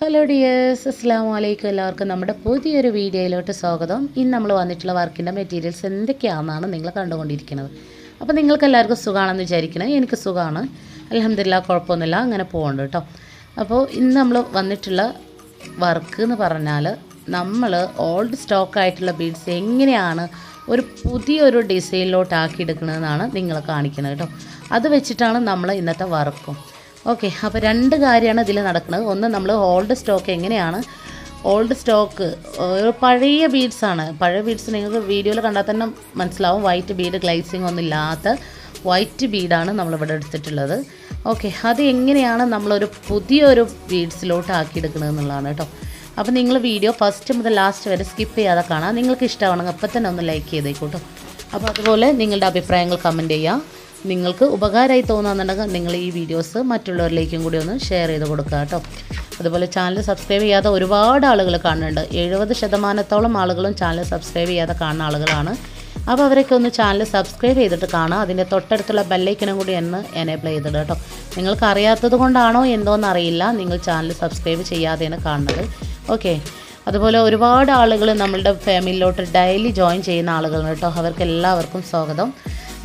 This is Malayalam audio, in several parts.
ഹലോ ഡിയേഴ്സ് അസ്സാം വലൈക്കും എല്ലാവർക്കും. നമ്മുടെ പുതിയൊരു വീഡിയോയിലോട്ട് സ്വാഗതം. ഇന്ന് നമ്മൾ വന്നിട്ടുള്ള വർക്കിന്റെ മെറ്റീരിയൽസ് എന്തൊക്കെയാണെന്നാണ് നിങ്ങൾ കണ്ടുകൊണ്ടിരിക്കുന്നത്. അപ്പോൾ നിങ്ങൾക്ക് എല്ലാവർക്കും സുഖമാണെന്ന് വിചാരിക്കണേ. എനിക്ക് സുഖമാണ്. അലഹമില്ല കുഴപ്പമൊന്നുമില്ല. അങ്ങനെ പോകുന്നുണ്ട് കേട്ടോ. അപ്പോൾ ഇന്ന് നമ്മൾ വന്നിട്ടുള്ള വർക്ക് എന്ന് പറഞ്ഞാൽ നമ്മൾ ഓൾഡ് സ്റ്റോക്കായിട്ടുള്ള ബീഡ്സ് എങ്ങനെയാണ് ഒരു പുതിയൊരു ഡിസൈനിലോട്ട് ആക്കിയെടുക്കുന്നതെന്നാണ് നിങ്ങൾ കാണിക്കുന്നത് കേട്ടോ. അത് വെച്ചിട്ടാണ് നമ്മൾ ഇന്നത്തെ വർക്കും ഓക്കെ അപ്പോൾ രണ്ട് കാര്യമാണ് ഇതിൽ നടക്കുന്നത്. ഒന്ന് നമ്മൾ ഓൾഡ് സ്റ്റോക്ക് എങ്ങനെയാണ്? ഓൾഡ് സ്റ്റോക്ക് പഴയ ബീഡ്സ് ആണ്. പഴയ ബീഡ്സ് നിങ്ങൾക്ക് വീഡിയോയിൽ കണ്ടാൽ തന്നെ മനസ്സിലാവും. വൈറ്റ് ബീഡ് ഗ്ലൈസിങ് ഒന്നും ഇല്ലാത്ത വൈറ്റ് ബീഡാണ് നമ്മളിവിടെ എടുത്തിട്ടുള്ളത്. ഓക്കെ അത് എങ്ങനെയാണ് നമ്മളൊരു പുതിയൊരു ബീഡ്സിലോട്ട് ആക്കിയെടുക്കുന്നത് എന്നുള്ളതാണ് കേട്ടോ. അപ്പോൾ നിങ്ങൾ വീഡിയോ ഫസ്റ്റ് മുതൽ ലാസ്റ്റ് വരെ സ്കിപ്പ് ചെയ്യാതെ കാണാം. നിങ്ങൾക്ക് ഇഷ്ടമാണെങ്കിൽ അപ്പം തന്നെ ഒന്ന് ലൈക്ക് ചെയ്തേക്കൂട്ടോ അപ്പോൾ അതുപോലെ നിങ്ങളുടെ അഭിപ്രായങ്ങൾ കമന്റ് ചെയ്യാം. നിങ്ങൾക്ക് ഉപകാരമായി തോന്നുന്നുണ്ടെങ്കിൽ നിങ്ങൾ ഈ വീഡിയോസ് മറ്റുള്ളവരിലേക്കും കൂടി ഒന്ന് ഷെയർ ചെയ്ത് കൊടുക്കുക കേട്ടോ. അതുപോലെ ചാനൽ സബ്സ്ക്രൈബ് ചെയ്യാതെ ഒരുപാട് ആളുകൾ കാണുന്നുണ്ട്. എഴുപത് ശതമാനത്തോളം ആളുകളും ചാനൽ സബ്സ്ക്രൈബ് ചെയ്യാതെ കാണുന്ന ആളുകളാണ്. അപ്പോൾ അവരൊക്കെ ഒന്ന് ചാനൽ സബ്സ്ക്രൈബ് ചെയ്തിട്ട് കാണാം അതിന്റെ തൊട്ടടുത്തുള്ള ബെല്ലൈക്കനും കൂടി ഒന്ന് എനേബിൾ ചെയ്തിട്ട് കേട്ടോ. നിങ്ങൾക്ക് അറിയാത്തത് കൊണ്ടാണോ എന്തോന്ന് അറിയില്ല. നിങ്ങൾ ചാനൽ സബ്സ്ക്രൈബ് ചെയ്യാതെയാണ് കാണുന്നത്. ഓക്കെ അതുപോലെ ഒരുപാട് ആളുകൾ നമ്മളുടെ ഫാമിലിയിലോട്ട് ഡെയിലി ജോയിൻ ചെയ്യുന്ന ആളുകളാണ് കേട്ടോ. അവർക്ക് എല്ലാവർക്കും സ്വാഗതം.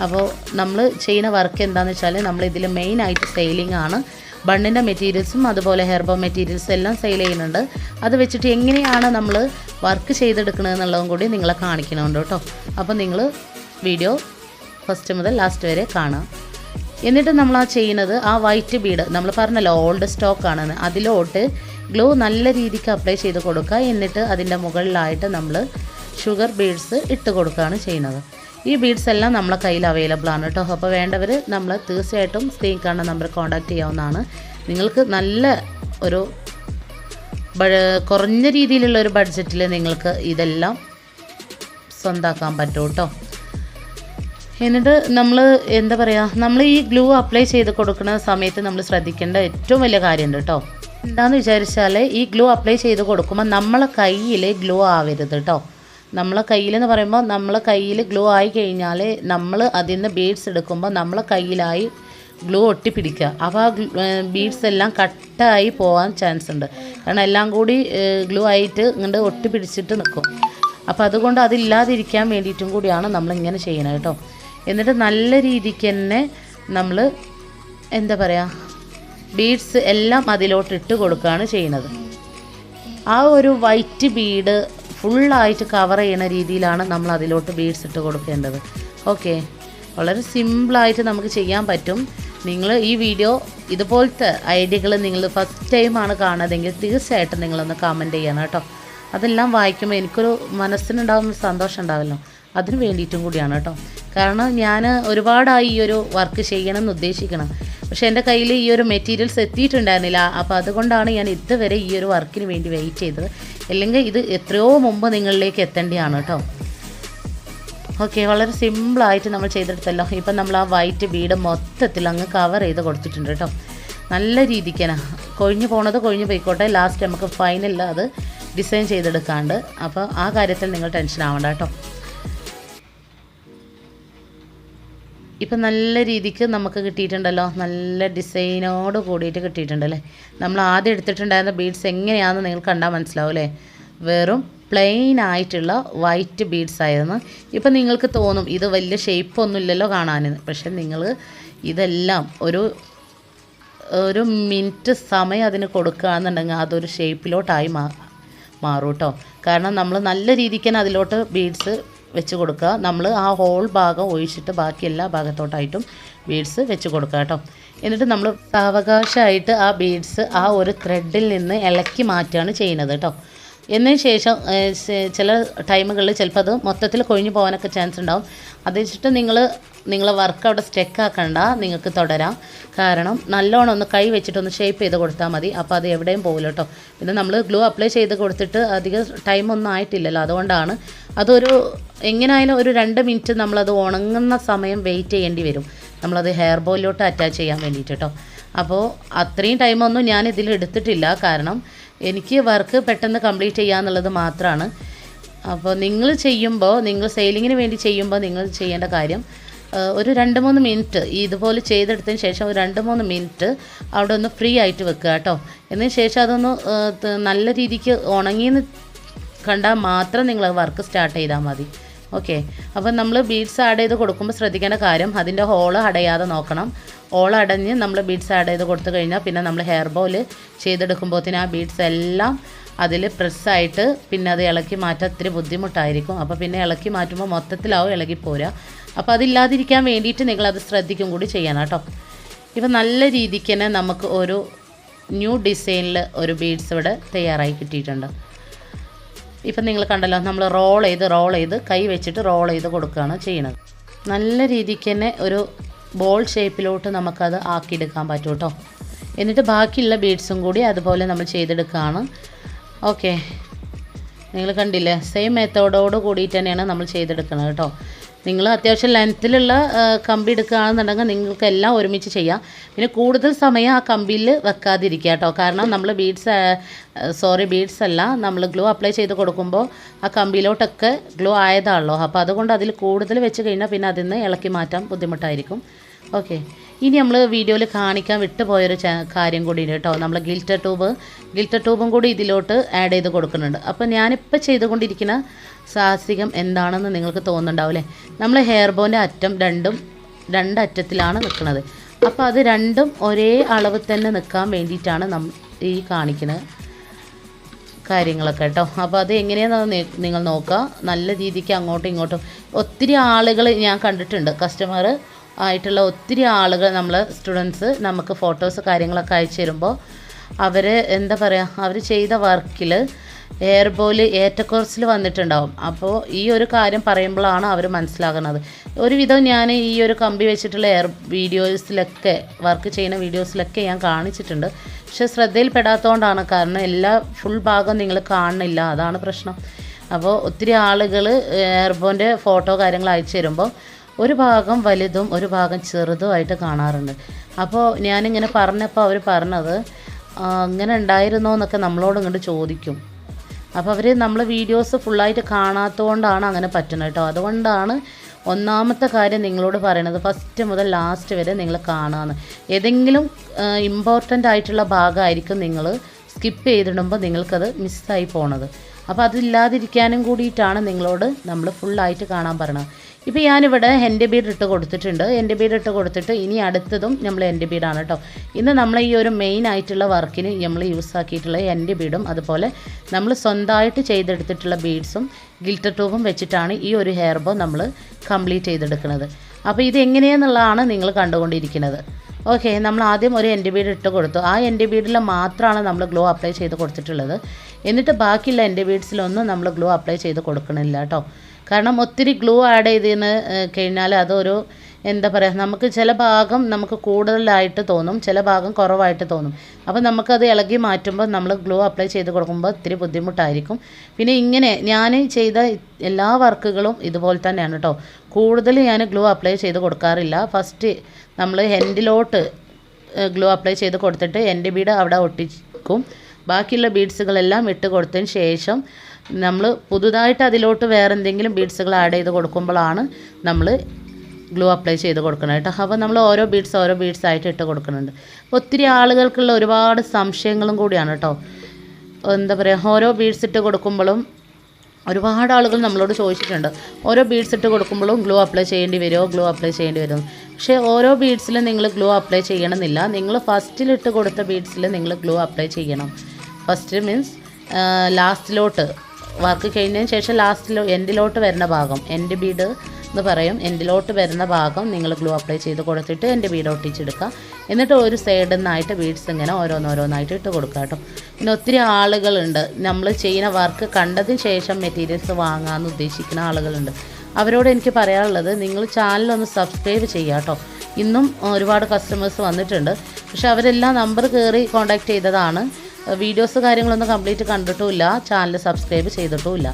അപ്പോൾ നമ്മൾ ചെയ്യുന്ന വർക്ക് എന്താണെന്ന് വെച്ചാൽ നമ്മൾ ഇതിൽ മെയിനായിട്ട് സെയിലിംഗ് ആണ്. ബണ്ണിന്റെ മെറ്റീരിയൽസും അതുപോലെ ഹെർബോ മെറ്റീരിയൽസ് എല്ലാം സെയിൽ ചെയ്യുന്നുണ്ട്. അത് വെച്ചിട്ട് എങ്ങനെയാണ് നമ്മൾ വർക്ക് ചെയ്തെടുക്കുന്നത് എന്നുള്ളതും കൂടി നിങ്ങളെ കാണിക്കണമുണ്ട് കേട്ടോ. അപ്പോൾ നിങ്ങൾ വീഡിയോ ഫസ്റ്റ് മുതൽ ലാസ്റ്റ് വരെ കാണാം. എന്നിട്ട് നമ്മൾ ആ ചെയ്യുന്നത് ആ വൈറ്റ് ബീഡ് നമ്മൾ പറഞ്ഞല്ലോ ഓൾഡ് സ്റ്റോക്ക് ആണെന്ന്. അതിലോട്ട് ഗ്ലോ നല്ല രീതിക്ക് അപ്ലൈ ചെയ്ത് കൊടുക്കുക. എന്നിട്ട് അതിന്റെ മുകളിലായിട്ട് നമ്മൾ ഷുഗർ ബീഡ്സ് ഇട്ട് കൊടുക്കുകയാണ് ചെയ്യുന്നത്. ഈ ബീഡ്സ് എല്ലാം നമ്മളെ കയ്യിൽ അവൈലബിൾ ആണ് കേട്ടോ. അപ്പോൾ വേണ്ടവർ നമ്മൾ തീർച്ചയായിട്ടും സ്ക്രീൻ കാണുന്ന നമ്പർ കോൺടാക്റ്റ് ചെയ്യാവുന്നതാണ്. നിങ്ങൾക്ക് നല്ല ഒരു കുറഞ്ഞ രീതിയിലുള്ള ഒരു ബഡ്ജറ്റിൽ നിങ്ങൾക്ക് ഇതെല്ലാം സ്വന്താക്കാൻ പറ്റും കേട്ടോ. എന്നിട്ട് നമ്മൾ എന്താ പറയുക നമ്മൾ ഈ ഗ്ലൂ അപ്ലൈ ചെയ്ത് കൊടുക്കുന്ന സമയത്ത് നമ്മൾ ശ്രദ്ധിക്കേണ്ട ഏറ്റവും വലിയ കാര്യമുണ്ട് കേട്ടോ. എന്താണെന്ന് വിചാരിച്ചാൽ ഈ ഗ്ലൂ അപ്ലൈ ചെയ്ത് കൊടുക്കുമ്പോൾ നമ്മളെ കയ്യിൽ ഗ്ലൂ ആവരുത് കേട്ടോ. നമ്മളെ കയ്യിൽ എന്ന് പറയുമ്പോൾ നമ്മളെ കയ്യിൽ ഗ്ലൂ ആയി കഴിഞ്ഞാൽ നമ്മൾ അതിൽ നിന്ന് ബീഡ്സ് എടുക്കുമ്പോൾ നമ്മളെ കയ്യിലായി ഗ്ലൂ ഒട്ടിപ്പിടിക്കുക. അപ്പോൾ ആ ബീഡ്സ് എല്ലാം കട്ടായി പോകാൻ ചാൻസ് ഉണ്ട്. കാരണം എല്ലാം കൂടി ഗ്ലൂ ആയിട്ട് ഇങ്ങോട്ട് ഒട്ടിപ്പിടിച്ചിട്ട് നിൽക്കും അപ്പോൾ അതുകൊണ്ട് അതില്ലാതിരിക്കാൻ വേണ്ടിയിട്ടും കൂടിയാണ് നമ്മളിങ്ങനെ ചെയ്യണത് കേട്ടോ. എന്നിട്ട് നല്ല രീതിക്ക് തന്നെ നമ്മൾ എന്താ പറയുക ബീഡ്സ് എല്ലാം അതിലോട്ട് ഇട്ട് കൊടുക്കുകയാണ് ചെയ്യുന്നത് ആ ഒരു വൈറ്റ് ബീഡ് ഫുള്ളായിട്ട് കവർ ചെയ്യുന്ന രീതിയിലാണ് നമ്മൾ അതിലോട്ട് ബീഡ്സ് ഇട്ട് കൊടുക്കേണ്ടത്. ഓക്കെ വളരെ സിമ്പിളായിട്ട് നമുക്ക് ചെയ്യാൻ പറ്റും. നിങ്ങൾ ഈ വീഡിയോ ഇതുപോലത്തെ ഐഡിയകൾ നിങ്ങൾ ഫസ്റ്റ് ടൈമാണ് കാണുന്നതെങ്കിൽ തീർച്ചയായിട്ടും നിങ്ങളൊന്ന് കമന്റ് ചെയ്യണം കേട്ടോ. അതെല്ലാം വായിക്കുമ്പോൾ എനിക്കൊരു മനസ്സിനുണ്ടാകുന്ന സന്തോഷം ഉണ്ടാകുമല്ലോ അതിന് വേണ്ടിയിട്ടും കൂടിയാണ് കേട്ടോ. കാരണം ഞാൻ ഒരുപാടായി ഈ ഒരു വർക്ക് ചെയ്യണമെന്ന് ഉദ്ദേശിക്കണം. പക്ഷേ എന്റെ കയ്യിൽ ഈ ഒരു മെറ്റീരിയൽസ് എത്തിയിട്ടുണ്ടായിരുന്നില്ല. അപ്പോൾ അതുകൊണ്ടാണ് ഞാൻ ഇതുവരെ ഈ ഒരു വർക്കിന് വേണ്ടി വെയിറ്റ് ചെയ്തത്. അല്ലെങ്കിൽ ഇത് എത്രയോ മുമ്പ് നിങ്ങളിലേക്ക് എത്തേണ്ടതാണ് കേട്ടോ. ഓക്കെ വളരെ സിമ്പിളായിട്ട് നമ്മൾ ചെയ്തെടുത്തല്ലോ. ഇപ്പം നമ്മൾ ആ വൈറ്റ് വീട് മൊത്തത്തിൽ അങ്ങ് കവർ ചെയ്ത് കൊടുത്തിട്ടുണ്ട് കേട്ടോ. നല്ല രീതിക്കാണ്. കൊഴിഞ്ഞു പോണത് കൊഴിഞ്ഞു പോയിക്കോട്ടെ. ലാസ്റ്റ് നമുക്ക് ഫൈനലിൽ അത് ഡിസൈൻ ചെയ്തെടുക്കാണ്ട്. അപ്പോൾ ആ കാര്യത്തിൽ നിങ്ങൾ ടെൻഷൻ ആവണ്ട കേട്ടോ. ഇപ്പം നല്ല രീതിക്ക് നമുക്ക് കിട്ടിയിട്ടുണ്ടല്ലോ. നല്ല ഡിസൈനോട് കൂടിയിട്ട് കിട്ടിയിട്ടുണ്ടല്ലേ. നമ്മൾ ആദ്യം എടുത്തിട്ടുണ്ടായിരുന്ന ബീഡ്സ് എങ്ങനെയാണെന്ന് നിങ്ങൾ കണ്ടാൽ മനസ്സിലാവും അല്ലേ വെറും പ്ലെയിൻ ആയിട്ടുള്ള വൈറ്റ് ബീഡ്സ് ആയിരുന്നു. ഇപ്പം നിങ്ങൾക്ക് തോന്നും ഇത് വലിയ ഷേപ്പൊന്നും ഇല്ലല്ലോ കാണാനെന്ന് പക്ഷെ നിങ്ങൾ ഇതെല്ലാം ഒരു ഒരു മിനിറ്റ് സമയം അതിന് കൊടുക്കുകയാണെന്നുണ്ടെങ്കിൽ അതൊരു ഷേപ്പിലോട്ടായി മാറും കേട്ടോ കാരണം നമ്മൾ നല്ല രീതിക്ക് തന്നെ അതിലോട്ട് ബീഡ്സ് വെച്ച് കൊടുക്കുക. നമ്മൾ ആ ഹോൾ ഭാഗം ഒഴിച്ചിട്ട് ബാക്കി എല്ലാ ഭാഗത്തോട്ടായിട്ടും ബീഡ്സ് വെച്ച് കൊടുക്കുക കേട്ടോ. എന്നിട്ട് നമ്മൾ സാവകാശമായിട്ട് ആ ബീഡ്സ് ആ ഒരു ത്രെഡിൽ നിന്ന് ഇളക്കി മാറ്റുകയാണ് ചെയ്യുന്നത് കേട്ടോ. എന്നതിന് ശേഷം ചില ടൈമുകളിൽ ചിലപ്പോൾ അത് മൊത്തത്തിൽ കൊഴിഞ്ഞു പോകാനൊക്കെ ചാൻസ് ഉണ്ടാവും. അത് വെച്ചിട്ട് നിങ്ങൾ നിങ്ങളെ വർക്ക് അവിടെ സ്റ്റെക്ക് ആക്കണ്ട നിങ്ങൾക്ക് തുടരാം. കാരണം നല്ലോണം ഒന്ന് കൈ വെച്ചിട്ടൊന്ന് ഷേപ്പ് ചെയ്ത് കൊടുത്താൽ മതി. അപ്പോൾ അത് എവിടെയും പോകില്ല കേട്ടോ. പിന്നെ നമ്മൾ ഗ്ലൂ അപ്ലൈ ചെയ്ത് കൊടുത്തിട്ട് അധികം ടൈമൊന്നും ആയിട്ടില്ലല്ലോ. അതുകൊണ്ടാണ് അതൊരു എങ്ങനെയായാലും ഒരു രണ്ട് മിനിറ്റ് നമ്മളത് ഉണങ്ങുന്ന സമയം വെയിറ്റ് ചെയ്യേണ്ടി വരും. നമ്മളത് ഹെയർ ബോയിലോട്ട് അറ്റാച്ച് ചെയ്യാൻ വേണ്ടിയിട്ട് കേട്ടോ. അപ്പോൾ അത്രയും ടൈമൊന്നും ഞാൻ ഇതിൽ എടുത്തിട്ടില്ല. കാരണം എനിക്ക് വർക്ക് പെട്ടെന്ന് കംപ്ലീറ്റ് ചെയ്യുക എന്നുള്ളത് മാത്രമാണ് അപ്പോൾ നിങ്ങൾ ചെയ്യുമ്പോൾ നിങ്ങൾ സെയിലിങ്ങിന് വേണ്ടി ചെയ്യുമ്പോൾ നിങ്ങൾ ചെയ്യേണ്ട കാര്യം ഒരു രണ്ട് മൂന്ന് മിനിറ്റ് ഇതുപോലെ ചെയ്തെടുത്തതിന് ശേഷം ഒരു രണ്ട് മൂന്ന് മിനിറ്റ് അവിടെ ഒന്ന് ഫ്രീ ആയിട്ട് വെക്കുക കേട്ടോ. എന്നതിന് ശേഷം അതൊന്ന് നല്ല രീതിക്ക് ഉണങ്ങിയെന്ന് കണ്ടാൽ മാത്രം നിങ്ങൾ വർക്ക് സ്റ്റാർട്ട് ചെയ്താൽ മതി. ഓക്കെ അപ്പം നമ്മൾ ബീഡ്സ് ആഡ് ചെയ്ത് കൊടുക്കുമ്പോൾ ശ്രദ്ധിക്കേണ്ട കാര്യം അതിന്റെ ഹോൾ അടയാതെ നോക്കണം. ഹോൾ അടഞ്ഞ് നമ്മൾ ബീഡ്സ് ആഡ് ചെയ്ത് കൊടുത്തു കഴിഞ്ഞാൽ പിന്നെ നമ്മൾ ഹെയർ ബോൾ ചെയ്തെടുക്കുമ്പോഴത്തേന് ആ ബീഡ്സ് എല്ലാം അതിൽ പ്രസ്സായിട്ട് പിന്നെ അത് ഇളക്കി മാറ്റാൻ ഇത്തിരി ബുദ്ധിമുട്ടായിരിക്കും. അപ്പോൾ പിന്നെ ഇളക്കി മാറ്റുമ്പോൾ മൊത്തത്തിലാവും ഇളകി പോരുക അപ്പോൾ അതില്ലാതിരിക്കാൻ വേണ്ടിയിട്ട് നിങ്ങളത് ശ്രദ്ധിക്കും കൂടി ചെയ്യണം കേട്ടോ. ഇപ്പം നല്ല രീതിക്ക് തന്നെ നമുക്ക് ഒരു ന്യൂ ഡിസൈനിൽ ഒരു ബീഡ്സ് ഇവിടെ തയ്യാറായി കിട്ടിയിട്ടുണ്ട്. ഇപ്പം നിങ്ങൾ കണ്ടല്ലോ നമ്മൾ റോൾ ചെയ്ത് റോൾ ചെയ്ത് കൈ വെച്ചിട്ട് റോൾ ചെയ്ത് കൊടുക്കുകയാണ് ചെയ്യുന്നത് നല്ല രീതിക്ക് തന്നെ ഒരു ബോൾ ഷേപ്പിലോട്ട് നമുക്കത് ആക്കിയെടുക്കാൻ പറ്റും കേട്ടോ എന്നിട്ട് ബാക്കിയുള്ള ബീഡ്സും കൂടി അതുപോലെ നമ്മൾ ചെയ്തെടുക്കുകയാണ്. ഓക്കെ നിങ്ങൾ കണ്ടില്ലേ? സെയിം മെത്തേഡോട് കൂടിയിട്ട് തന്നെയാണ് നമ്മൾ ചെയ്തെടുക്കുന്നത് കേട്ടോ. നിങ്ങൾ അത്യാവശ്യം ലെങ്ത്തിലുള്ള കമ്പി എടുക്കുകയാണെന്നുണ്ടെങ്കിൽ നിങ്ങൾക്ക് എല്ലാം ഒരുമിച്ച് ചെയ്യാം. പിന്നെ കൂടുതൽ സമയം ആ കമ്പിയിൽ വെക്കാതിരിക്കുക കേട്ടോ. കാരണം നമ്മൾ ബീഡ്സ് സോറി ബീഡ്സ് അല്ല നമ്മൾ ഗ്ലൂ അപ്ലൈ ചെയ്ത് കൊടുക്കുമ്പോൾ ആ കമ്പിയിലോട്ടൊക്കെ ഗ്ലൂ ആയതാണല്ലോ. അപ്പോൾ അതുകൊണ്ട് അതിൽ കൂടുതൽ വെച്ച് കഴിഞ്ഞാൽ പിന്നെ അതിൽ നിന്ന് ഇളക്കി മാറ്റാൻ ബുദ്ധിമുട്ടായിരിക്കും. ഓക്കെ ഇനി നമ്മൾ വീഡിയോയിൽ കാണിക്കാൻ വിട്ടുപോയൊരു കാര്യം കൂടി കേട്ടോ. നമ്മൾ ഗിൽറ്റർ ട്യൂബ് ഗിൽറ്റർ ട്യൂബും കൂടി ഇതിലോട്ട് ആഡ് ചെയ്ത് കൊടുക്കുന്നുണ്ട്. അപ്പോൾ ഞാനിപ്പോൾ ചെയ്തുകൊണ്ടിരിക്കുന്ന സാഹസികം എന്താണെന്ന് നിങ്ങൾക്ക് തോന്നുന്നുണ്ടാവില്ലേ നമ്മൾ ഹെയർ ബോന്റെ അറ്റം രണ്ടും രണ്ടറ്റത്തിലാണ് നിൽക്കുന്നത് അപ്പോൾ അത് രണ്ടും ഒരേ അളവ് തന്നെ നിൽക്കാൻ വേണ്ടിയിട്ടാണ് നം ഈ കാണിക്കുന്നത് കാര്യങ്ങളൊക്കെ കേട്ടോ. അപ്പോൾ അത് എങ്ങനെയാണെന്ന് നിങ്ങൾ നോക്കുക നല്ല രീതിക്ക് അങ്ങോട്ടും ഇങ്ങോട്ടും. ഒത്തിരി ആളുകൾ ഞാൻ കണ്ടിട്ടുണ്ട്. കസ്റ്റമർ ആയിട്ടുള്ള ഒത്തിരി ആളുകൾ നമ്മൾ സ്റ്റുഡൻസ് നമുക്ക് ഫോട്ടോസ് കാര്യങ്ങളൊക്കെ അയച്ചു തരുമ്പോൾ അവർ എന്താ പറയുക അവർ ചെയ്ത വർക്കിൽ എയർ ബോൽ ഏറ്റക്കുറച്ചിൽ വന്നിട്ടുണ്ടാവും. അപ്പോൾ ഈ ഒരു കാര്യം പറയുമ്പോഴാണ് അവർ മനസ്സിലാകുന്നത്. ഒരുവിധം ഞാൻ ഈ ഒരു കമ്പി വെച്ചിട്ടുള്ള എയർ വീഡിയോസിലൊക്കെ വർക്ക് ചെയ്യുന്ന വീഡിയോസിലൊക്കെ ഞാൻ കാണിച്ചിട്ടുണ്ട്. പക്ഷെ ശ്രദ്ധയിൽപ്പെടാത്തതുകൊണ്ടാണ് കാരണം എല്ലാ ഫുൾ ഭാഗം നിങ്ങൾ കാണുന്നില്ല. അതാണ് പ്രശ്നം. അപ്പോൾ ഒത്തിരി ആളുകൾ എയർബോന്റെ ഫോട്ടോ കാര്യങ്ങൾ അയച്ചു തരുമ്പോൾ ഒരു ഭാഗം വലുതും ഒരു ഭാഗം ചെറുതുമായിട്ട് കാണാറുണ്ട്. അപ്പോൾ ഞാനിങ്ങനെ പറഞ്ഞപ്പോൾ അവർ പറഞ്ഞത് "ആ, അങ്ങനെ ഉണ്ടായിരുന്നോ എന്നൊക്കെ നമ്മളോട് ഇങ്ങോട്ട് ചോദിക്കും. അപ്പോൾ അവർ നമ്മൾ വീഡിയോസ് ഫുള്ളായിട്ട് കാണാത്തതുകൊണ്ടാണ് അങ്ങനെ പറ്റുന്നത് കേട്ടോ. അതുകൊണ്ടാണ് ഒന്നാമത്തെ കാര്യം നിങ്ങളോട് പറയണത് ഫസ്റ്റ് മുതൽ ലാസ്റ്റ് വരെ നിങ്ങൾ കാണാമെന്ന് ഏതെങ്കിലും ഇമ്പോർട്ടന്റ് ആയിട്ടുള്ള ഭാഗമായിരിക്കും നിങ്ങൾ സ്കിപ്പ് ചെയ്തിടുമ്പോൾ നിങ്ങൾക്കത് മിസ്സായി പോണത്. അപ്പോൾ അതില്ലാതിരിക്കാനും കൂടിയിട്ടാണ് നിങ്ങളോട് നമ്മൾ ഫുള്ളായിട്ട് കാണാൻ പറയണത്. ഇപ്പോൾ ഞാനിവിടെ എന്റെ ബീഡ് ഇട്ട് കൊടുത്തിട്ടുണ്ട്. എന്റെ ബീഡ് ഇട്ട് കൊടുത്തിട്ട് ഇനി അടുത്തതും നമ്മൾ എന്റെ ബീഡാണ് കേട്ടോ ഇന്ന് നമ്മൾ ഈ ഒരു മെയിൻ ആയിട്ടുള്ള വർക്കിന് നമ്മൾ യൂസ് ആക്കിയിട്ടുള്ള എന്റെ ബീഡും അതുപോലെ നമ്മൾ സ്വന്തമായിട്ട് ചെയ്തെടുത്തിട്ടുള്ള ബീഡ്സും ഗിൽറ്റർ ട്യൂബും വെച്ചിട്ടാണ് ഈ ഒരു ഹെയർ ബോ നമ്മൾ കംപ്ലീറ്റ് ചെയ്തെടുക്കുന്നത്. അപ്പോൾ ഇത് എങ്ങനെയാണെന്നുള്ളതാണ് നിങ്ങൾ കണ്ടുകൊണ്ടിരിക്കുന്നത്. ഓക്കെ നമ്മൾ ആദ്യം ഒരു എന്റെ ബീഡ് ഇട്ട് കൊടുത്തു. ആ എന്റെ ബീഡിൽ മാത്രമാണ് നമ്മൾ ഗ്ലോ അപ്ലൈ ചെയ്ത് കൊടുത്തിട്ടുള്ളത്. എന്നിട്ട് ബാക്കിയുള്ള എന്റെ ബീഡ്സിലൊന്നും നമ്മൾ ഗ്ലൂ അപ്ലൈ ചെയ്ത് കൊടുക്കണില്ല കേട്ടോ. കാരണം ഒത്തിരി ഗ്ലൂ ആഡ് ചെയ്തതിന് കഴിഞ്ഞാൽ അതൊരു എന്താ പറയുക നമുക്ക് ചില ഭാഗം നമുക്ക് കൂടുതലായിട്ട് തോന്നും ചില ഭാഗം കുറവായിട്ട് തോന്നും. അപ്പോൾ നമുക്കത് ഇളകി മാറ്റുമ്പോൾ നമ്മൾ ഗ്ലൂ അപ്ലൈ ചെയ്ത് കൊടുക്കുമ്പോൾ ഇത്തിരി ബുദ്ധിമുട്ടായിരിക്കും. പിന്നെ ഇങ്ങനെ ഞാൻ ചെയ്ത എല്ലാ വർക്കുകളും ഇതുപോലെ തന്നെയാണ് കേട്ടോ. കൂടുതൽ ഞാൻ ഗ്ലൂ അപ്ലൈ ചെയ്ത് കൊടുക്കാറില്ല. ഫസ്റ്റ് നമ്മൾ ഹെൻഡിലോട്ട് ഗ്ലൂ അപ്ലൈ ചെയ്ത് കൊടുത്തിട്ട് എന്റെ ബീഡ് അവിടെ ഒട്ടിക്കും. ബാക്കിയുള്ള ബീഡ്സുകളെല്ലാം ഇട്ട് കൊടുത്തതിന് ശേഷം നമ്മൾ പുതുതായിട്ട് അതിലോട്ട് വേറെ എന്തെങ്കിലും ബീഡ്സുകൾ ആഡ് ചെയ്ത് കൊടുക്കുമ്പോഴാണ് നമ്മൾ ഗ്ലൂ അപ്ലൈ ചെയ്ത് കൊടുക്കണം കേട്ടോ. അപ്പോൾ നമ്മൾ ഓരോ ബീഡ്സ് ഓരോ ബീഡ്സ് ആയിട്ട് ഇട്ട് കൊടുക്കുന്നുണ്ട്. ഒത്തിരി ആളുകൾക്കുള്ള ഒരുപാട് സംശയങ്ങളും കൂടിയാണ് കേട്ടോ. എന്താ പറയുക ഓരോ ബീഡ്സ് ഇട്ട് കൊടുക്കുമ്പോഴും ഒരുപാട് ആളുകൾ നമ്മളോട് ചോദിച്ചിട്ടുണ്ട്. ഓരോ ബീഡ്സ് ഇട്ട് കൊടുക്കുമ്പോഴും ഗ്ലൂ അപ്ലൈ ചെയ്യേണ്ടി വരുമോ? ഗ്ലൂ അപ്ലൈ ചെയ്യേണ്ടി വരുമോ? പക്ഷേ ഓരോ ബീഡ്സിലും നിങ്ങൾ ഗ്ലൂ അപ്ലൈ ചെയ്യണമെന്നില്ല. നിങ്ങൾ ഫസ്റ്റിലിട്ട് കൊടുത്ത ബീഡ്സിൽ നിങ്ങൾ ഗ്ലൂ അപ്ലൈ ചെയ്യണം. ഫസ്റ്റ് മീൻസ് ലാസ്റ്റിലോട്ട് വർക്ക് കഴിഞ്ഞതിന് ശേഷം ലാസ്റ്റിലോ എൻഡിലോട്ട് വരുന്ന ഭാഗം. എന്റെ ബീഡ് എന്ന് പറയും. എൻഡിലോട്ട് വരുന്ന ഭാഗം നിങ്ങൾ ഗ്ലൂ അപ്ലൈ ചെയ്ത് കൊടുത്തിട്ട് എന്റെ ബീഡ് ഒട്ടിച്ചെടുക്കുക. എന്നിട്ട് ഒരു സൈഡിൽ നിന്നായിട്ട് ബീഡ്സ് ഇങ്ങനെ ഓരോന്നോരോന്നായിട്ട് ഇട്ട് കൊടുക്കുക കേട്ടോ. പിന്നെ ഒത്തിരി ആളുകളുണ്ട്. നമ്മൾ ചെയ്യുന്ന വർക്ക് കണ്ടതിന് ശേഷം മെറ്റീരിയൽസ് വാങ്ങാമെന്ന് ഉദ്ദേശിക്കുന്ന ആളുകളുണ്ട്. അവരോട് എനിക്ക് പറയാനുള്ളത് നിങ്ങൾ ചാനലൊന്ന് സബ്സ്ക്രൈബ് ചെയ്യുക കേട്ടോ. ഇന്നും ഒരുപാട് കസ്റ്റമേഴ്സ് വന്നിട്ടുണ്ട്. പക്ഷെ അവരെല്ലാം നമ്പർ കയറി കോൺടാക്ട് ചെയ്തതാണ്. വീഡിയോസ് കാര്യങ്ങളൊന്നും കംപ്ലീറ്റ് കണ്ടിട്ടുമില്ല. ചാനൽ സബ്സ്ക്രൈബ് ചെയ്തിട്ടുമില്ല.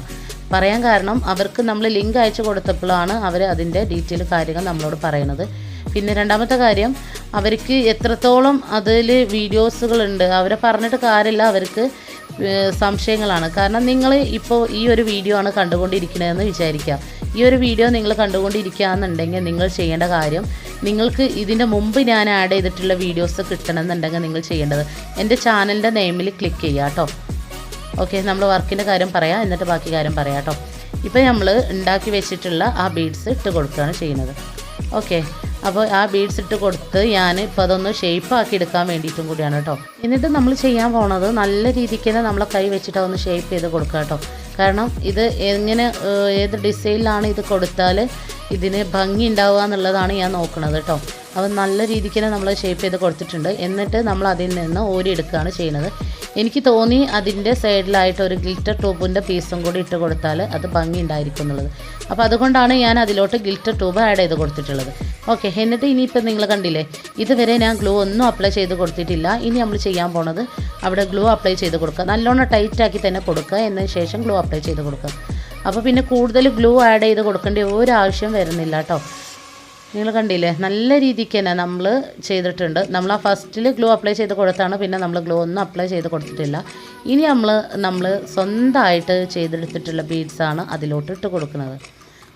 പറയാൻ കാരണം അവർക്ക് നമ്മൾ ലിങ്ക് അയച്ചു കൊടുത്തപ്പോഴാണ് അവർ അതിന്റെ ഡീറ്റെയിൽ കാര്യങ്ങൾ നമ്മളോട് പറയുന്നത്. പിന്നെ രണ്ടാമത്തെ കാര്യം അവർക്ക് എത്രത്തോളം അതിൽ വീഡിയോസുകളുണ്ട് അവരെ പറഞ്ഞിട്ട് കാര്യമില്ല അവർക്ക് സംശയങ്ങളാണ്. കാരണം നിങ്ങൾ ഇപ്പോൾ ഈ ഒരു വീഡിയോ ആണ് കണ്ടുകൊണ്ടിരിക്കുന്നതെന്ന് വിചാരിക്കുക. ഈ ഒരു വീഡിയോ നിങ്ങൾ കണ്ടുകൊണ്ടിരിക്കുകയാണെന്നുണ്ടെങ്കിൽ നിങ്ങൾ ചെയ്യേണ്ട കാര്യം നിങ്ങൾക്ക് ഇതിന്റെ മുമ്പ് ഞാൻ ആഡ് ചെയ്തിട്ടുള്ള വീഡിയോസ് കിട്ടണമെന്നുണ്ടെങ്കിൽ നിങ്ങൾ ചെയ്യേണ്ടത് എന്റെ ചാനലിന്റെ നെയിമിൽ ക്ലിക്ക് ചെയ്യുക കേട്ടോ ഓക്കെ നമ്മൾ വർക്കിന്റെ കാര്യം പറയാം എന്നിട്ട് ബാക്കി കാര്യം പറയാം കേട്ടോ ഇപ്പോൾ നമ്മൾ ഉണ്ടാക്കി വെച്ചിട്ടുള്ള ആ ബീഡ്സ് ഇട്ട് കൊടുക്കുകയാണ് ചെയ്യുന്നത്. ഓക്കെ അപ്പോൾ ആ ബീഡ്സ് ഇട്ട് കൊടുത്ത് ഞാൻ ഇപ്പോൾ അതൊന്ന് ഷേപ്പ് ആക്കി എടുക്കാൻ വേണ്ടിയിട്ടും കൂടിയാണ് കേട്ടോ എന്നിട്ട് നമ്മൾ ചെയ്യാൻ പോണത് നല്ല രീതിക്ക് തന്നെ നമ്മളെ കൈ വെച്ചിട്ട് അതൊന്ന് ഷേപ്പ് ചെയ്ത് കൊടുക്കുക കേട്ടോ കാരണം ഇത് എങ്ങനെ ഏത് ഡിസൈനിലാണ് ഇത് കൊടുത്താൽ ഇതിന് ഭംഗി ഉണ്ടാവുക എന്നുള്ളതാണ് ഞാൻ നോക്കുന്നത് കേട്ടോ. അപ്പോൾ നല്ല രീതിക്ക് തന്നെ നമ്മൾ ഷേപ്പ് ചെയ്ത് കൊടുത്തിട്ടുണ്ട്. എന്നിട്ട് നമ്മൾ അതിൽ നിന്ന് ഓരിയെടുക്കുകയാണ് ചെയ്യുന്നത്. എനിക്ക് തോന്നി അതിന്റെ സൈഡിലായിട്ട് ഒരു ഗ്ലിറ്റർ ട്യൂബിന്റെ പീസും കൂടി ഇട്ട് കൊടുത്താൽ അത് ഭംഗി ഉണ്ടായിരിക്കും എന്നുള്ളത്. അപ്പോൾ അതുകൊണ്ടാണ് ഞാൻ അതിലോട്ട് ഗ്ലിറ്റർ ട്യൂബ് ആഡ് ചെയ്ത് കൊടുത്തിട്ടുള്ളത്. ഓക്കെ എന്നിട്ട് ഇനിയിപ്പോൾ നിങ്ങൾ കണ്ടില്ലേ ഇതുവരെ ഞാൻ ഗ്ലൂ ഒന്നും അപ്ലൈ ചെയ്ത് കൊടുത്തിട്ടില്ല. ഇനി നമ്മൾ ചെയ്യാൻ പോണത് അവിടെ ഗ്ലൂ അപ്ലൈ ചെയ്ത് കൊടുക്കുക. നല്ലോണം ടൈറ്റാക്കി തന്നെ കൊടുക്കുക. എന്നതിന് ശേഷം ഗ്ലൂ അപ്ലൈ ചെയ്ത് കൊടുക്കുക. അപ്പോൾ പിന്നെ കൂടുതൽ ഗ്ലൂ ആഡ് ചെയ്ത് കൊടുക്കേണ്ട ഒരു ആവശ്യം വരുന്നില്ല കേട്ടോ. നിങ്ങൾ കണ്ടില്ലേ? നല്ല രീതിക്ക് തന്നെ നമ്മൾ ചെയ്തിട്ടുണ്ട്. നമ്മൾ ആ ഫസ്റ്റിൽ ഗ്ലോ അപ്ലൈ ചെയ്ത് കൊടുത്താണ് പിന്നെ നമ്മൾ ഗ്ലോ ഒന്നും അപ്ലൈ ചെയ്ത് കൊടുത്തിട്ടില്ല. ഇനി നമ്മൾ നമ്മൾ സ്വന്തമായിട്ട് ചെയ്തെടുത്തിട്ടുള്ള ബീഡ്സാണ് അതിലോട്ട് ഇട്ട് കൊടുക്കുന്നത്.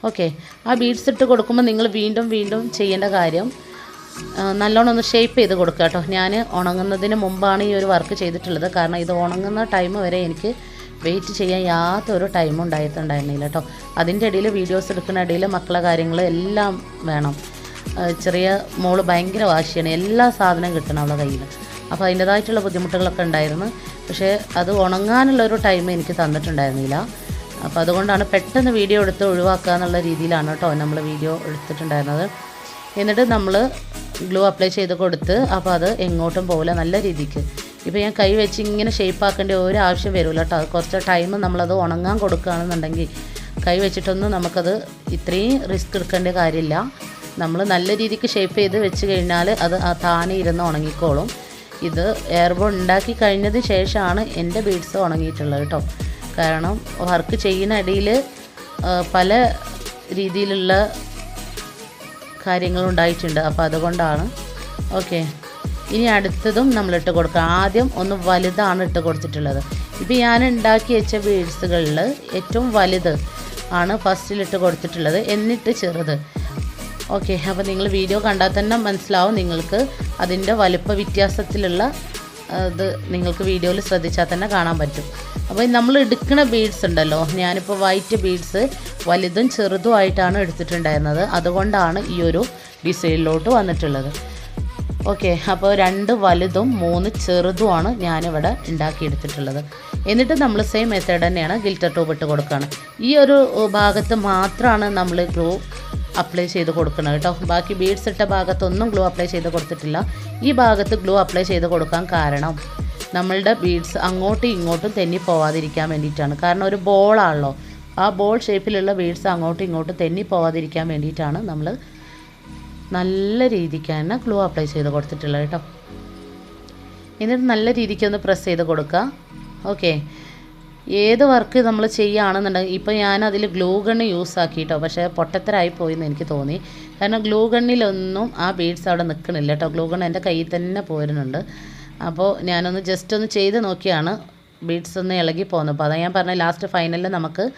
ഓക്കെ ആ ബീഡ്സ് ഇട്ട് കൊടുക്കുമ്പോൾ നിങ്ങൾ വീണ്ടും വീണ്ടും ചെയ്യേണ്ട കാര്യം നല്ലോണം ഒന്ന് ഷേപ്പ് ചെയ്ത് കൊടുക്കുക കേട്ടോ. ഞാൻ ഉണങ്ങുന്നതിന് മുമ്പാണ് ഈ ഒരു വർക്ക് ചെയ്തിട്ടുള്ളത്. കാരണം ഇത് ഉണങ്ങുന്ന ടൈം വരെ എനിക്ക് വെയിറ്റ് ചെയ്യാൻ യാതൊരു ടൈമും ഉണ്ടായിട്ടുണ്ടായിരുന്നില്ല കേട്ടോ അതിന്റെ ഇടയിൽ വീഡിയോസ് എടുക്കുന്ന ഇടയിൽ മക്കളെ കാര്യങ്ങൾ എല്ലാം വേണം. ചെറിയ മോൾ ഭയങ്കര വാശിയാണ്. എല്ലാ സാധനവും കിട്ടണം അവളുടെ കയ്യിൽ അപ്പോൾ അതിന്റേതായിട്ടുള്ള ബുദ്ധിമുട്ടുകളൊക്കെ ഉണ്ടായിരുന്നു. പക്ഷേ അത് ഉണങ്ങാനുള്ള ഒരു ടൈം എനിക്ക് തന്നിട്ടുണ്ടായിരുന്നില്ല. അപ്പോൾ അതുകൊണ്ടാണ് പെട്ടെന്ന് വീഡിയോ എടുത്ത് ഒഴിവാക്കുക എന്നുള്ള രീതിയിലാണ് കേട്ടോ നമ്മൾ വീഡിയോ എടുത്തിട്ടുണ്ടായിരുന്നത്. എന്നിട്ട് നമ്മൾ ഗ്ലൂ അപ്ലൈ ചെയ്ത് കൊടുത്ത് അപ്പോൾ അത് എങ്ങോട്ടും പോകില്ല നല്ല രീതിക്ക്. ഇപ്പോൾ ഞാൻ കൈ വെച്ച് ഇങ്ങനെ ഷേപ്പ് ആക്കേണ്ട ഒരു ആവശ്യം വരില്ല കേട്ടോ കുറച്ച് ടൈം നമ്മളത് ഉണങ്ങാൻ കൊടുക്കുകയാണെന്നുണ്ടെങ്കിൽ കൈ വെച്ചിട്ടൊന്നും നമുക്കത് ഇത്രയും റിസ്ക് എടുക്കേണ്ട കാര്യമില്ല. നമ്മൾ നല്ല രീതിക്ക് ഷേപ്പ് ചെയ്ത് വെച്ച് കഴിഞ്ഞാൽ അത് ആ താനെ ഇരുന്ന് ഉണങ്ങിക്കോളും. ഇത് എയർബോൺ ഉണ്ടാക്കി കഴിഞ്ഞതിന് ശേഷമാണ് എന്റെ ബീഡ്സ് ഉണങ്ങിയിട്ടുള്ളത് കേട്ടോ കാരണം വർക്ക് ചെയ്യുന്ന ഇടയിൽ പല രീതിയിലുള്ള കാര്യങ്ങളുണ്ടായിട്ടുണ്ട് അപ്പോൾ അതുകൊണ്ടാണ്. ഓക്കെ ഇനി അടുത്തതും നമ്മൾ ഇട്ട് കൊടുക്കുക. ആദ്യം ഒന്ന് വലുതാണ് ഇട്ട് കൊടുത്തിട്ടുള്ളത്. ഇപ്പോൾ ഞാൻ ഉണ്ടാക്കി വെച്ച ബീഡ്സുകളിൽ ഏറ്റവും വലുത് ആണ് ഫസ്റ്റിൽ ഇട്ട് കൊടുത്തിട്ടുള്ളത്. എന്നിട്ട് ചെറുത്. ഓക്കെ അപ്പോൾ നിങ്ങൾ വീഡിയോ കണ്ടാൽ തന്നെ മനസ്സിലാവും നിങ്ങൾക്ക് അതിന്റെ വലുപ്പ വ്യത്യാസത്തിലുള്ള അത് നിങ്ങൾക്ക് വീഡിയോയിൽ ശ്രദ്ധിച്ചാൽ തന്നെ കാണാൻ പറ്റും. അപ്പോൾ നമ്മൾ എടുക്കുന്ന ബീഡ്സ് ഉണ്ടല്ലോ ഞാനിപ്പോൾ വൈറ്റ് ബീഡ്സ് വലുതും ചെറുതുമായിട്ടാണ് എടുത്തിട്ടുണ്ടായിരുന്നത്. അതുകൊണ്ടാണ് ഈ ഒരു ഡിസൈനിലോട്ട് വന്നിട്ടുള്ളത്. ഓക്കെ അപ്പോൾ രണ്ട് വലുതും മൂന്ന് ചെറുതുമാണ് ഞാനിവിടെ ഉണ്ടാക്കിയെടുത്തിട്ടുള്ളത്. എന്നിട്ട് നമ്മൾ സെയിം മെത്തേഡ് തന്നെയാണ് ഗിൽറ്റർ ട്യൂബ് ഇട്ട് കൊടുക്കുകയാണ് ഈ ഒരു ഭാഗത്ത് മാത്രമാണ് നമ്മൾ ഗ്ലൂ അപ്ലൈ ചെയ്ത് കൊടുക്കുന്നത് കേട്ടോ. ബാക്കി ബീഡ്സ് ഇട്ട ഭാഗത്തൊന്നും ഗ്ലൂ അപ്ലൈ ചെയ്ത് കൊടുത്തിട്ടില്ല. ഈ ഭാഗത്ത് ഗ്ലൂ അപ്ലൈ ചെയ്ത് കൊടുക്കാൻ കാരണം നമ്മളുടെ ബീഡ്സ് അങ്ങോട്ടും ഇങ്ങോട്ടും തെന്നി പോവാതിരിക്കാൻ വേണ്ടിയിട്ടാണ്. കാരണം ഒരു ബോളാണല്ലോ ആ ബോൾ ഷേപ്പിലുള്ള ബീഡ്സ് അങ്ങോട്ടും ഇങ്ങോട്ടും തെന്നി പോവാതിരിക്കാൻ വേണ്ടിയിട്ടാണ് നമ്മൾ നല്ല രീതിക്ക് തന്നെ ഗ്ലൂ അപ്ലൈ ചെയ്ത് കൊടുത്തിട്ടുള്ളത് കേട്ടോ. എന്നിട്ട് നല്ല രീതിക്ക് ഒന്ന് പ്രസ് ചെയ്ത് കൊടുക്കുക. ഓക്കെ ഏത് വർക്ക് നമ്മൾ ചെയ്യുകയാണെന്നുണ്ടെങ്കിൽ ഇപ്പോൾ ഞാൻ അതിൽ ഗ്ലൂ ഗണ്ണ് യൂസ് ആക്കിയിട്ടോ പക്ഷേ പൊട്ടത്തരായി പോയി എന്ന് എനിക്ക് തോന്നി. കാരണം ഗ്ലൂ ഗണ്ണിലൊന്നും ആ ബീഡ്സ് അവിടെ നിൽക്കണില്ല കേട്ടോ. ഗ്ലൂ ഗണ്ണ് എന്റെ കയ്യിൽ തന്നെ പോരുന്നുണ്ട്. അപ്പോൾ ഞാനൊന്ന് ജസ്റ്റ് ഒന്ന് ചെയ്ത് നോക്കിയാണ് ബീഡ്സ് ഒന്ന് ഇളകി പോകുന്നത് അപ്പോൾ അതാ ഞാൻ പറഞ്ഞത് ലാസ്റ്റ് ഫൈനലിൽ നമുക്ക്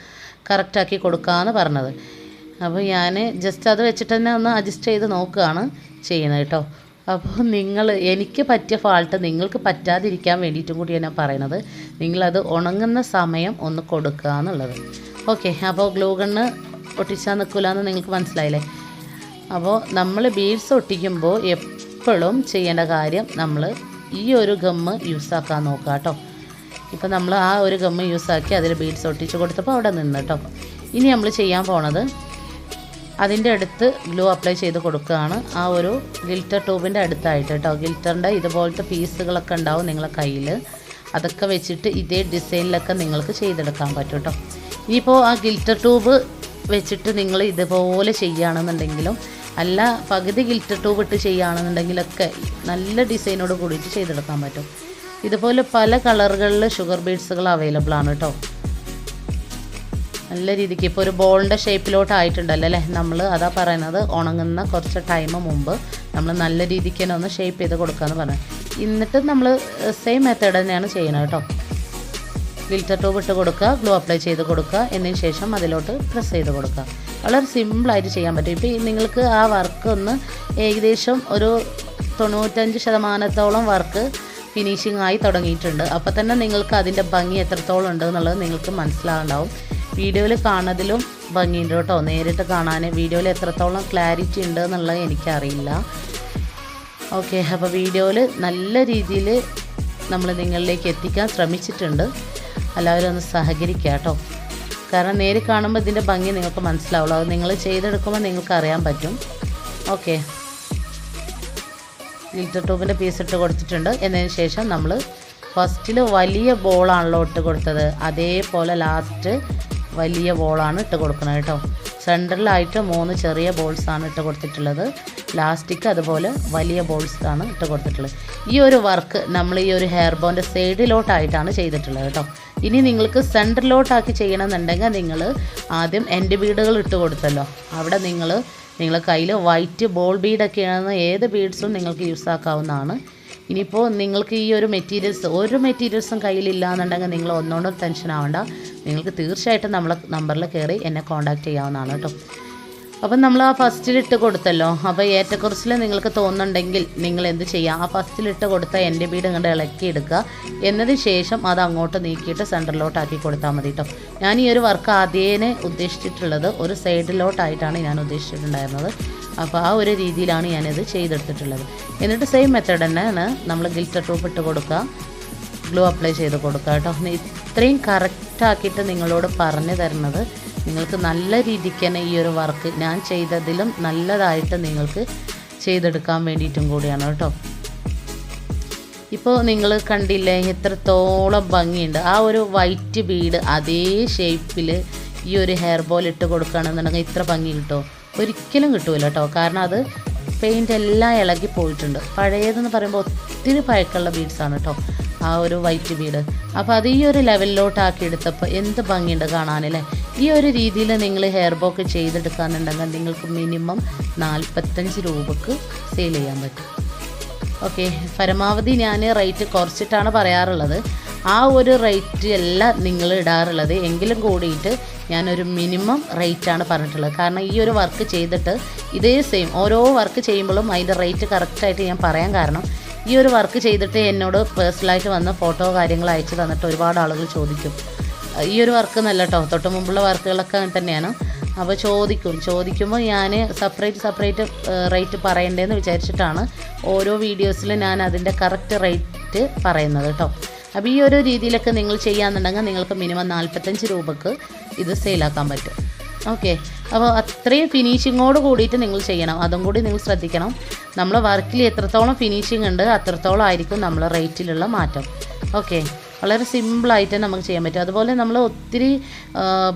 കറക്റ്റാക്കി കൊടുക്കാമെന്ന് പറഞ്ഞത്. അപ്പോൾ ഞാൻ ജസ്റ്റ് അത് വെച്ചിട്ട് തന്നെ ഒന്ന് അഡ്ജസ്റ്റ് ചെയ്ത് നോക്കുകയാണ് ചെയ്യുന്നത് കേട്ടോ. അപ്പോൾ നിങ്ങൾ എനിക്ക് പറ്റിയ ഫാൾട്ട് നിങ്ങൾക്ക് പറ്റാതിരിക്കാൻ വേണ്ടിയിട്ടും കൂടിയാണ് ഞാൻ പറയണത് നിങ്ങളത് ഉണങ്ങുന്ന സമയം ഒന്ന് കൊടുക്കുക എന്നുള്ളത്. ഓക്കെ അപ്പോൾ ഗ്ലൂ ഗണ്ണ് ഒട്ടിച്ചാൽ നിൽക്കില്ല എന്ന് നിങ്ങൾക്ക് മനസ്സിലായില്ലേ? അപ്പോൾ നമ്മൾ ബീഡ്സ് ഒട്ടിക്കുമ്പോൾ എപ്പോഴും ചെയ്യേണ്ട കാര്യം നമ്മൾ ഈ ഒരു ഗമ്മ് യൂസാക്കാൻ നോക്കുക കേട്ടോ. ഇപ്പോൾ നമ്മൾ ആ ഒരു ഗമ്മ് ആക്കി അതിൽ ബീഡ്സ് ഒട്ടിച്ച് കൊടുത്തപ്പോൾ അവിടെ നിന്ന് കേട്ടോ. ഇനി നമ്മൾ ചെയ്യാൻ പോണത് അതിന്റെ അടുത്ത് ഗ്ലൂ അപ്ലൈ ചെയ്ത് കൊടുക്കുകയാണ്. ആ ഒരു ഗിൽറ്റർ ട്യൂബിന്റെ അടുത്തായിട്ട് കേട്ടോ. ഗിൽറ്ററിന്റെ ഇതുപോലത്തെ പീസുകളൊക്കെ ഉണ്ടാവും നിങ്ങളെ കയ്യിൽ അതൊക്കെ വെച്ചിട്ട് ഇതേ ഡിസൈനിലൊക്കെ നിങ്ങൾക്ക് ചെയ്തെടുക്കാൻ പറ്റും കേട്ടോ. ഇനിയിപ്പോൾ ആ ഗിൽറ്റർ ട്യൂബ് വെച്ചിട്ട് നിങ്ങൾ ഇതുപോലെ ചെയ്യുകയാണെന്നുണ്ടെങ്കിലും അല്ല പകുതി ഗിൽറ്റർ ട്യൂബ് ഇട്ട് ചെയ്യുകയാണെന്നുണ്ടെങ്കിലൊക്കെ നല്ല ഡിസൈനോട് കൂടിയിട്ട് ചെയ്തെടുക്കാൻ പറ്റും. ഇതുപോലെ പല കളറുകളിൽ ഷുഗർ ബീഡ്സുകൾ അവൈലബിൾ ആണ് കേട്ടോ. നല്ല രീതിക്ക് ഇപ്പോൾ ഒരു ബോളിന്റെ ഷേപ്പിലോട്ടായിട്ടുണ്ടല്ലോ അല്ലേ? നമ്മൾ അതാ പറയുന്നത് ഉണങ്ങുന്ന കുറച്ച് ടൈം മുമ്പ് നമ്മൾ നല്ല രീതിക്ക് തന്നെ ഒന്ന് ഷേപ്പ് ചെയ്ത് കൊടുക്കാമെന്ന് പറഞ്ഞു എന്നിട്ട് നമ്മൾ സെയിം മെത്തേഡ് തന്നെയാണ് ചെയ്യുന്നത് കേട്ടോ. ഫിൽറ്റർ ട്യൂബ് ഇട്ട് കൊടുക്കുക ഗ്ലൂ അപ്ലൈ ചെയ്ത് കൊടുക്കുക എന്നതിന് ശേഷം അതിലോട്ട് പ്രസ് ചെയ്ത് കൊടുക്കുക. വളരെ സിമ്പിളായിട്ട് ചെയ്യാൻ പറ്റും. ഇപ്പോൾ നിങ്ങൾക്ക് ആ വർക്ക് ഒന്ന് ഏകദേശം ഒരു തൊണ്ണൂറ്റഞ്ച് ശതമാനത്തോളം വർക്ക് ഫിനിഷിംഗ് ആയി തുടങ്ങിയിട്ടുണ്ട്. അപ്പോൾ തന്നെ നിങ്ങൾക്ക് അതിന്റെ ഭംഗി എത്രത്തോളം ഉണ്ട് എന്നുള്ളത് നിങ്ങൾക്ക് മനസ്സിലാവുണ്ടാവും. വീഡിയോയിൽ കാണുന്നതിലും ഭംഗിയുണ്ട് കേട്ടോ. നേരിട്ട് കാണാൻ വീഡിയോയിൽ എത്രത്തോളം ക്ലാരിറ്റി ഉണ്ട് എന്നുള്ളത് എനിക്കറിയില്ല. ഓക്കെ അപ്പോൾ വീഡിയോയിൽ നല്ല രീതിയിൽ നമ്മൾ നിങ്ങളിലേക്ക് എത്തിക്കാൻ ശ്രമിച്ചിട്ടുണ്ട്. എല്ലാവരും ഒന്ന് സഹകരിക്കുക കേട്ടോ. കാരണം നേരിൽ കാണുമ്പോൾ ഇതിന്റെ ഭംഗി നിങ്ങൾക്ക് മനസ്സിലാവുള്ളൂ. അത് നിങ്ങൾ ചെയ്തെടുക്കുമ്പോൾ നിങ്ങൾക്ക് അറിയാൻ പറ്റും. ഓക്കെ ഗിൽറ്റർ ട്യൂബിന്റെ പീസ് ഇട്ട് കൊടുത്തിട്ടുണ്ട്. എന്നതിന് ശേഷം നമ്മൾ ഫസ്റ്റിൽ വലിയ ബോളാണല്ലോ ഇട്ട് കൊടുത്തത്. അതേപോലെ ലാസ്റ്റ് വലിയ ബോളാണ് ഇട്ട് കൊടുക്കുന്നത് കേട്ടോ. സെന്ററിലായിട്ട് മൂന്ന് ചെറിയ ബോൾസാണ് ഇട്ട് കൊടുത്തിട്ടുള്ളത്. ലാസ്റ്റിക്ക് അതുപോലെ വലിയ ബോൾസാണ് ഇട്ട് കൊടുത്തിട്ടുള്ളത്. ഈ ഒരു വർക്ക് നമ്മൾ ഈ ഒരു ഹെയർ ബോന്റെ സൈഡിലോട്ടായിട്ടാണ് ചെയ്തിട്ടുള്ളത് കേട്ടോ. ഇനി നിങ്ങൾക്ക് സെന്ററിലോട്ടാക്കി ചെയ്യണമെന്നുണ്ടെങ്കിൽ നിങ്ങൾ ആദ്യം എന്റെ ബീഡുകൾ ഇട്ട് കൊടുത്തല്ലോ. അവിടെ നിങ്ങൾ നിങ്ങളെ കയ്യിൽ വൈറ്റ് ബോൾ ബീഡൊക്കെയാണെന്ന് ഏത് ബീഡ്സും നിങ്ങൾക്ക് യൂസ് ആക്കാവുന്നതാണ്. ഇനിയിപ്പോൾ നിങ്ങൾക്ക് ഈ ഒരു മെറ്റീരിയൽസ് ഒരു മെറ്റീരിയൽസും കയ്യിലില്ല എന്നുണ്ടെങ്കിൽ നിങ്ങൾ ഒന്നുകൊണ്ടും ടെൻഷൻ ആവണ്ട. നിങ്ങൾക്ക് തീർച്ചയായിട്ടും നമ്മളെ നമ്പറിൽ കയറി എന്നെ കോൺടാക്റ്റ് ചെയ്യാവുന്നതാണ് കേട്ടോ. അപ്പം നമ്മൾ ആ ഫസ്റ്റിലിട്ട് കൊടുത്തല്ലോ. അപ്പോൾ ഏറ്റക്കുറച്ചിൽ നിങ്ങൾക്ക് തോന്നുന്നുണ്ടെങ്കിൽ നിങ്ങൾ എന്ത് ചെയ്യുക ആ ഫസ്റ്റിലിട്ട് കൊടുത്ത എന്റെ വീട് ഇങ്ങോട്ട് ഇളക്കി എടുക്കുക. എന്നതിന് ശേഷം അത് അങ്ങോട്ട് നീക്കിയിട്ട് സെന്ററിലോട്ടാക്കി കൊടുത്താൽ മതി കേട്ടോ. ഞാൻ ഈ ഒരു വർക്ക് ആദ്യേനെ ഉദ്ദേശിച്ചിട്ടുള്ളത് ഒരു സൈഡിലോട്ടായിട്ടാണ് ഞാൻ ഉദ്ദേശിച്ചിട്ടുണ്ടായിരുന്നത്. അപ്പോൾ ആ ഒരു രീതിയിലാണ് ഞാനിത് ചെയ്തെടുത്തിട്ടുള്ളത്. എന്നിട്ട് സെയിം മെത്തേഡ് തന്നെയാണ് നമ്മൾ ഗിൽറ്റർ ട്രൂപ്പ് ഇട്ട് കൊടുക്കുക. ഗ്ലൂ അപ്ലൈ ചെയ്ത് കൊടുക്കുക കേട്ടോ. ഇത്രയും കറക്റ്റാക്കിയിട്ട് നിങ്ങളോട് പറഞ്ഞു തരുന്നത് നിങ്ങൾക്ക് നല്ല രീതിക്ക് തന്നെ ഈ ഒരു വർക്ക് ഞാൻ ചെയ്തതിലും നല്ലതായിട്ട് നിങ്ങൾക്ക് ചെയ്തെടുക്കാൻ വേണ്ടിയിട്ടും കൂടിയാണ് കേട്ടോ. ഇപ്പോൾ നിങ്ങൾ കണ്ടില്ലേ എത്രത്തോളം ഭംഗിയുണ്ട്. ആ ഒരു വൈറ്റ് ബീഡ് അതേ ഷേപ്പിൽ ഈ ഒരു ഹെയർ ബോൾ ഇട്ട് കൊടുക്കുകയാണെന്നുണ്ടെങ്കിൽ ഇത്ര ഭംഗി കിട്ടുമോ? ഒരിക്കലും കിട്ടൂല കേട്ടോ. കാരണം അത് പെയിന്റ് എല്ലാം ഇളകി പോയിട്ടുണ്ട്. പഴയതെന്ന് പറയുമ്പോൾ ഒത്തിരി പഴക്കമുള്ള ബീഡ്സാണ് കേട്ടോ ആ ഒരു വൈറ്റ് ബീഡ് അപ്പോൾ അത് ഈ ഒരു ലെവലിലോട്ടാക്കി എടുത്തപ്പോൾ എന്ത് ഭംഗിയുണ്ട് കാണാനല്ലേ ഈ ഒരു രീതിയിൽ നിങ്ങൾ ഹെയർ ബോക്ക് ചെയ്തെടുക്കാനുണ്ടെങ്കിൽ നിങ്ങൾക്ക് മിനിമം നാൽപ്പത്തഞ്ച് രൂപക്ക് സെയിൽ ചെയ്യാൻ പറ്റും. ഓക്കെ പരമാവധി ഞാൻ റേറ്റ് കുറച്ചിട്ടാണ് പറയാറുള്ളത്. ആ ഒരു റേറ്റ് അല്ല നിങ്ങൾ ഇടാറുള്ളത്. എങ്കിലും കൂടിയിട്ട് ഞാനൊരു മിനിമം റേറ്റാണ് പറഞ്ഞിട്ടുള്ളത്. കാരണം ഈ ഒരു വർക്ക് ചെയ്തിട്ട് ഇതേ സെയിം ഓരോ വർക്ക് ചെയ്യുമ്പോഴും അതിന്റെ റേറ്റ് കറക്റ്റായിട്ട് ഞാൻ പറയാൻ കാരണം ഈ ഒരു വർക്ക് ചെയ്തിട്ട് എന്നോട് പേഴ്സണലായിട്ട് വന്ന ഫോട്ടോ കാര്യങ്ങൾ അയച്ചു തന്നിട്ട് ഒരുപാട് ആളുകൾ ചോദിക്കും. ഈ ഒരു വർക്ക് നല്ല കേട്ടോ തൊട്ട് മുമ്പുള്ള വർക്കുകളൊക്കെ അങ്ങനെ തന്നെയാണ്. അപ്പോൾ ചോദിക്കും. ചോദിക്കുമ്പോൾ ഞാൻ സെപ്പറേറ്റ് സെപ്പറേറ്റ് റേറ്റ് പറയണ്ടേന്ന് വിചാരിച്ചിട്ടാണ് ഓരോ വീഡിയോസിൽ ഞാൻ അതിന്റെ കറക്റ്റ് റേറ്റ് പറയുന്നത് കേട്ടോ അപ്പോൾ ഈ ഒരു രീതിയിലൊക്കെ നിങ്ങൾ ചെയ്യാന്നുണ്ടെങ്കിൽ നിങ്ങൾക്ക് മിനിമം നാൽപ്പത്തഞ്ച് രൂപക്ക് ഇത് സെയിലാക്കാൻ പറ്റും. ഓക്കെ അപ്പോൾ അത്രയും ഫിനിഷിങ്ങോട് കൂടിയിട്ട് നിങ്ങൾ ചെയ്യണം. അതും കൂടി നിങ്ങൾ ശ്രദ്ധിക്കണം. നമ്മൾ വർക്കിൽ എത്രത്തോളം ഫിനിഷിംഗ് ഉണ്ട് അത്രത്തോളം ആയിരിക്കും നമ്മൾ റേറ്റിലുള്ള മാറ്റം. ഓക്കെ വളരെ സിമ്പിളായിട്ട് നമുക്ക് ചെയ്യാൻ പറ്റും. അതുപോലെ നമ്മൾ ഒത്തിരി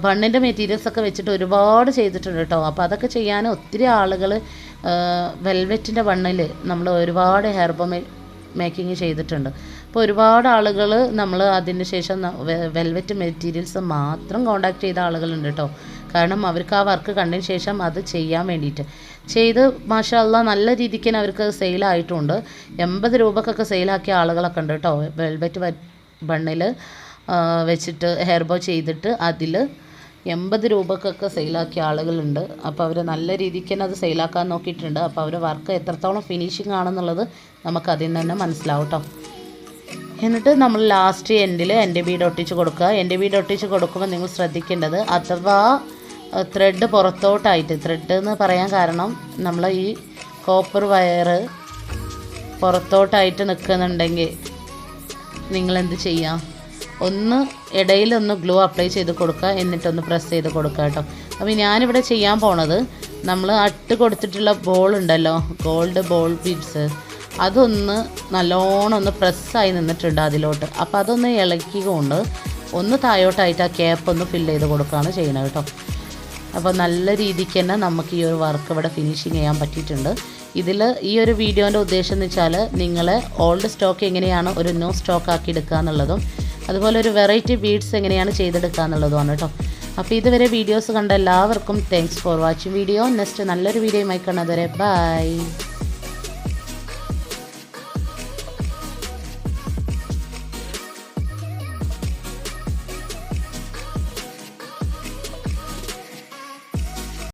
ബണ്ണിന്റെ മെറ്റീരിയൽസ് ഒക്കെ വെച്ചിട്ട് ഒരുപാട് ചെയ്തിട്ടുണ്ട് കേട്ടോ. അപ്പോൾ അതൊക്കെ ചെയ്യാൻ ഒത്തിരി ആളുകൾ വെൽവെറ്റിന്റെ ബണ്ണിൽ നമ്മൾ ഒരുപാട് ഹെയർബോ മേക്കിംഗ് ചെയ്തിട്ടുണ്ട്. അപ്പോൾ ഒരുപാട് ആളുകൾ നമ്മൾ അതിന് ശേഷം വെൽവെറ്റ് മെറ്റീരിയൽസ് മാത്രം കോണ്ടാക്ട് ചെയ്ത ആളുകളുണ്ട് കേട്ടോ. കാരണം അവർക്ക് ആ വർക്ക് കണ്ടതിന് ശേഷം അത് ചെയ്യാൻ വേണ്ടിയിട്ട്. ചെയ്ത് മാഷല്ല നല്ല രീതിക്ക് തന്നെ അവർക്ക് സെയിലായിട്ടുണ്ട് എൺപത് രൂപക്കൊക്കെ സെയിലാക്കിയ ആളുകളൊക്കെ ഉണ്ട് കേട്ടോ. വെൽവെറ്റ് ബണ്ണിൽ വെച്ചിട്ട് ഹെയർ ബോ ചെയ്തിട്ട് അതിൽ എൺപത് രൂപക്കൊക്കെ സെയിലാക്കിയ ആളുകളുണ്ട്. അപ്പോൾ അവർ നല്ല രീതിക്ക് തന്നെ അത് സെയിലാക്കാൻ നോക്കിയിട്ടുണ്ട്. അപ്പോൾ അവർ വർക്ക് എത്രത്തോളം ഫിനിഷിംഗ് ആണെന്നുള്ളത് നമുക്ക് അതിൽ നിന്ന് തന്നെ മനസ്സിലാവും എന്നിട്ട് നമ്മൾ ലാസ്റ്റ് എൻഡിൽ എന്റെ ബീഡ് ഒട്ടിച്ച് കൊടുക്കുക. എന്റെ ബീഡ് ഒട്ടിച്ച് കൊടുക്കുമ്പോൾ നിങ്ങൾ ശ്രദ്ധിക്കേണ്ടത് അഥവാ ത്രെഡ് പുറത്തോട്ടായിട്ട് ത്രെഡ് എന്ന് പറയാൻ കാരണം നമ്മൾ ഈ കോപ്പർ വയറ് പുറത്തോട്ടായിട്ട് നിൽക്കുന്നുണ്ടെങ്കിൽ നിങ്ങൾ എന്ത് ചെയ്യുക ഒന്ന് ഇടയിലൊന്ന് ഗ്ലൂ അപ്ലൈ ചെയ്ത് കൊടുക്കുക എന്നിട്ടൊന്ന് പ്രസ് ചെയ്ത് കൊടുക്കുക കേട്ടോ. അപ്പോൾ ഞാനിവിടെ ചെയ്യാൻ പോണത് നമ്മൾ അട്ട് കൊടുത്തിട്ടുള്ള ബോൾ ഉണ്ടല്ലോ ഗോൾഡ് ബോൾ ബീഡ്സ് അതൊന്ന് നല്ലോണം ഒന്ന് പ്രസ്സായി നിന്നിട്ടുണ്ട് അതിലോട്ട്. അപ്പോൾ അതൊന്ന് ഇളക്കിക്കൊണ്ട് ഒന്ന് താഴോട്ടായിട്ട് ആ ക്യാപ്പ് ഒന്ന് ഫില്ല് ചെയ്ത് കൊടുക്കുകയാണ് ചെയ്യണത് കേട്ടോ. അപ്പോൾ നല്ല രീതിക്ക് തന്നെ നമുക്ക് ഈ ഒരു വർക്ക് ഇവിടെ ഫിനിഷിങ് ചെയ്യാൻ പറ്റിയിട്ടുണ്ട്. ഇതിൽ ഈ ഒരു വീഡിയോന്റെ ഉദ്ദേശം എന്ന് വെച്ചാൽ നിങ്ങൾ ഓൾഡ് സ്റ്റോക്ക് എങ്ങനെയാണ് ഒരു ന്യൂ സ്റ്റോക്ക് ആക്കി എടുക്കുക എന്നുള്ളതും അതുപോലെ ഒരു വെറൈറ്റി ബീഡ്സ് എങ്ങനെയാണ് ചെയ്തെടുക്കുക എന്നുള്ളതുമാണ് കേട്ടോ അപ്പോൾ ഇതുവരെ വീഡിയോസ് കണ്ട എല്ലാവർക്കും thanks for watching video next നല്ലൊരു വീഡിയോയുമായി കാണാതെ ബൈ